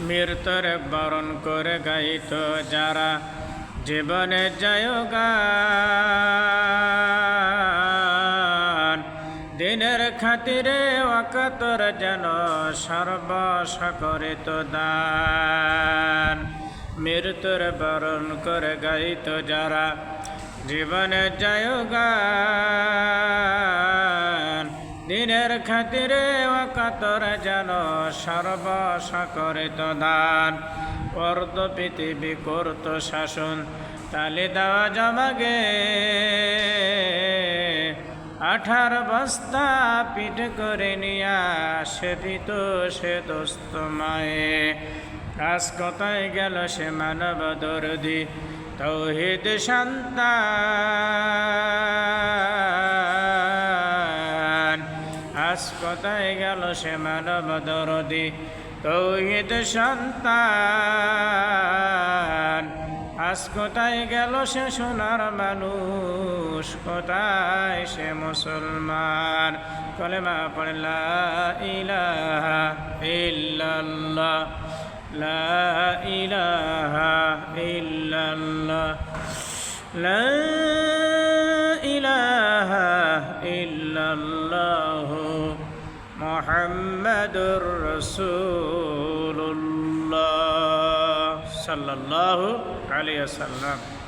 মৃত্যুর বরণ করে গাইত যারা জীবনে জয়গান। দিনের খাতিরে অকাতর যেন করিত দান। মৃত্যুর বরণ করে গাইত যারা জীবনে জয়গান। দিনের খাতিরে অকাতর যেন সর্বস করিত দান। অর্ধ পৃথিবী করত শাসন, তালি দেওয়া জমাগে আঠার বস্তা পিঠ করে নিয়া সে দিত সে দোস্ত মায়ে। কাজ কথায় গেল সে মানব দরদি, তৌহিদ সন্তান। আজ কথায় গেল সে মানব দরদি, তৌহিদ সন্তান। আজ কোথায় গেল সে সোনার মানুষ, কোথায় সে মুসলমান? কলেমা পড়লা ইলাহা ইল্লাল্লাহ, লা ইলাহা ইল্লাল্লাহ, লা ইলাহা ইল্লাল্লাহ। মুহাম্মাদুর রাসূলুল্লাহ সাল্লাল্লাহু আলাইহি ওয়াসাল্লাম